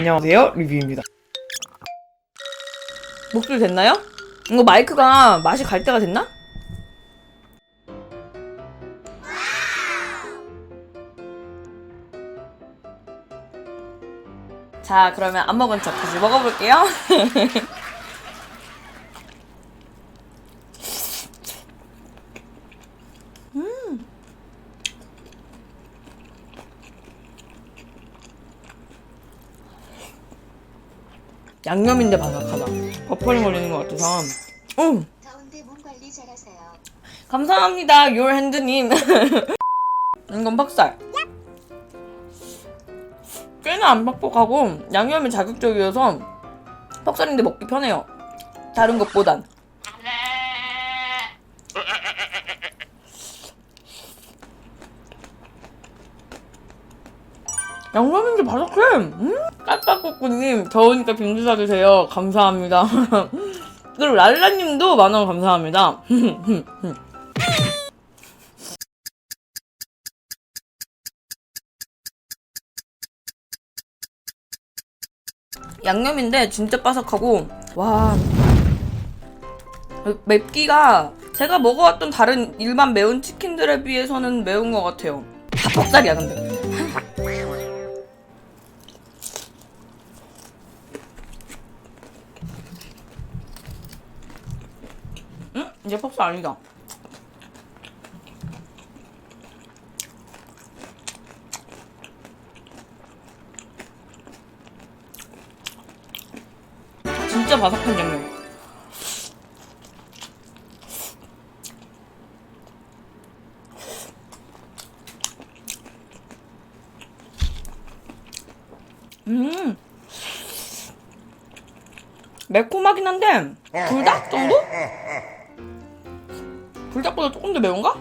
안녕하세요 리뷰입니다 목소리 됐나요? 이거 마이크가 맛이 갈 때가 됐나? 자, 그러면 안 먹은 척 다시 먹어볼게요. 양념인데 바삭하다. 버퍼링 걸리는 것 같아서. 음. 더운데 몸 관리 잘하세요. 감사합니다, your 핸드님. 이건 퍽살. 꽤나 안 퍽퍽하고 양념이 자극적이어서 퍽살인데 먹기 편해요. 다른 것보단. 양념인지 바삭해. 음? 까까꾸꾸님 더우니까 빙수 사주세요. 감사합니다. 그리고 랄라님도 만원 감사합니다. 양념인데 진짜 바삭하고 와 맵기가 제가 먹어왔던 다른 일반 매운 치킨들에 비해서는 매운 것 같아요 다 퍽살이야 근데 이제 퍽살 아니다. 진짜 바삭한 양념 음. 매콤하긴 한데 불닭 정도? 불닭보다 조금 더 매운가?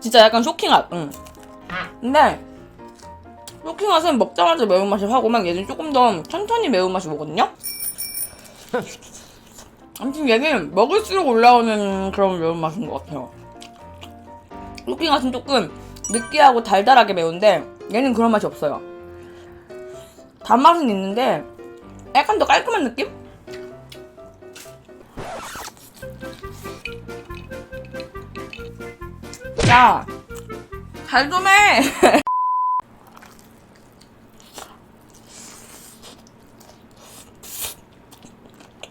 진짜 약간 쇼킹한 응. 근데 쇼킹맛은 먹자마자 매운맛이 확 오면 얘는 조금 더 천천히 매운맛이 오거든요? 아무튼 얘는 먹을수록 올라오는 그런 매운맛인 것 같아요 쇼킹맛은 조금 느끼하고 달달하게 매운데 얘는 그런 맛이 없어요 단맛은 있는데 약간 더 깔끔한 느낌? 야, 잘 좀 해.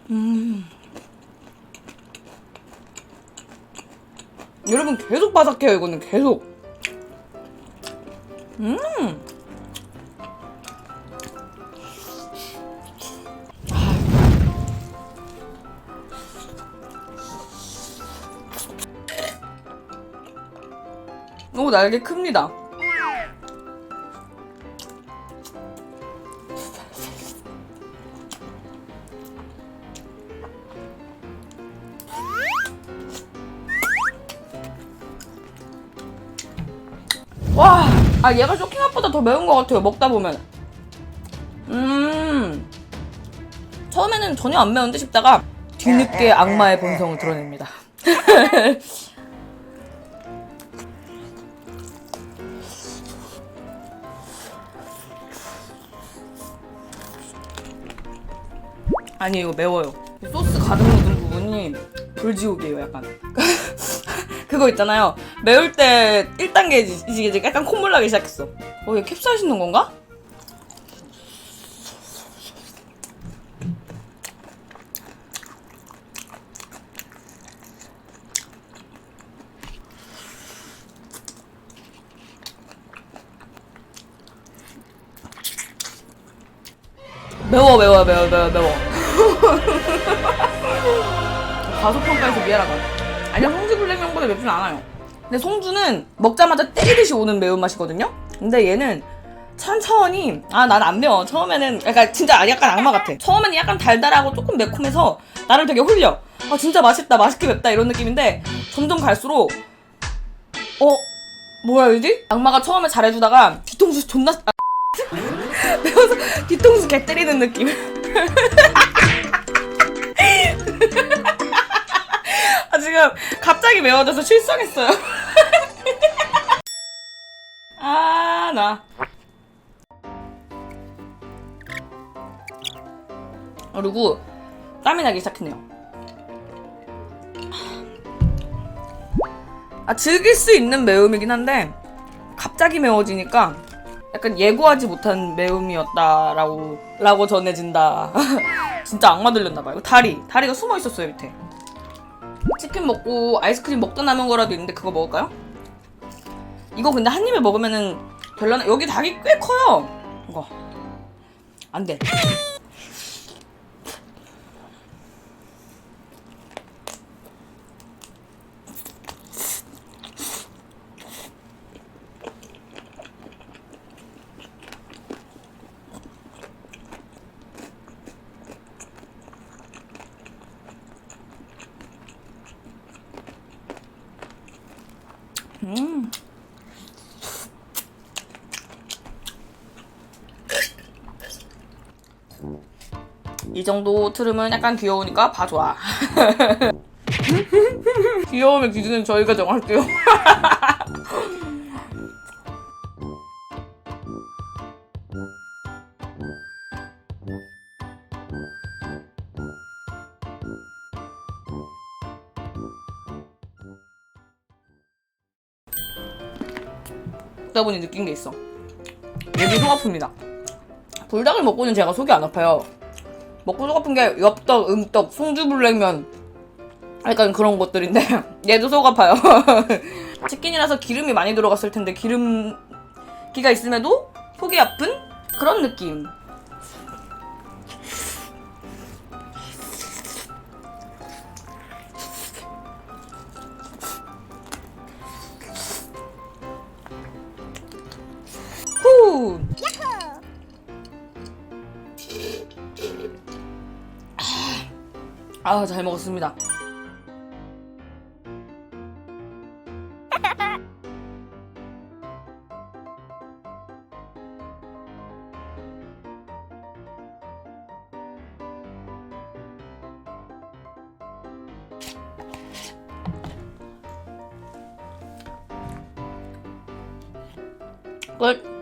음. 여러분 계속 바삭해요 이거는 계속. 음. 오 날개 큽니다. 와, 아 얘가 쇼킹맛보다 더 매운 것 같아요. 먹다 보면. 음, 처음에는 전혀 안 매운데 싶다가 뒤늦게 악마의 본성을 드러냅니다. 아니 이거 매워요. 소스 가득 묻은 부분이 불지옥이에요 약간. 그거 있잖아요. 매울 때 1단계 이제 이제 약간 콧물 나기 시작했어. 어, 이게 캡사이신 넣은 건가? 매워 매워 매워 매워 매워. 가소평가에서 미안하다. 아니야 송주 블랙명보다 맵진 않아요. 근데 송주는 먹자마자 때리듯이 오는 매운맛이거든요. 근데 얘는 천천히 아 난 안 매워. 처음에는 약간 진짜 약간 악마 같아. 처음에는 약간 달달하고 조금 매콤해서 나를 되게 홀려. 아 진짜 맛있다, 맛있게 맵다 이런 느낌인데 점점 갈수록 어 뭐라 해야 되지? 악마가 처음에 잘해주다가 뒤통수 존나 아, 매워서 뒤통수 개 때리는 느낌. 아, 지금 갑자기 매워져서 실성했어요. 아, 나. 그리고 땀이 나기 시작했네요. 아, 즐길 수 있는 매움이긴 한데 갑자기 매워지니까 약간 예고하지 못한 매움이었다라고 라고 전해진다. 진짜 악마 들렸나봐요. 다리, 다리가 숨어 있었어요 밑에. 치킨 먹고 아이스크림 먹다 남은 거라도 있는데 그거 먹을까요? 이거 근데 한 입에 먹으면은 별로나 여기 닭이 꽤 커요. 이거 안 돼. 음. 이 정도 트름은 약간 귀여우니까 봐줘아. 귀여움의 기준은 저희가 정할게요. 먹다 보니 느낀 게 있어. 얘도 속 아픕니다. 불닭을 먹고는 제가 속이 안 아파요. 먹고 속 아픈 게 엽떡, 음떡, 송주불냉면 약간 그런 것들인데 얘도 속 아파요. 치킨이라서 기름이 많이 들어갔을 텐데 기름기가 있음에도 속이 아픈 그런 느낌. 후. 아, 잘 먹었습니다. 끝.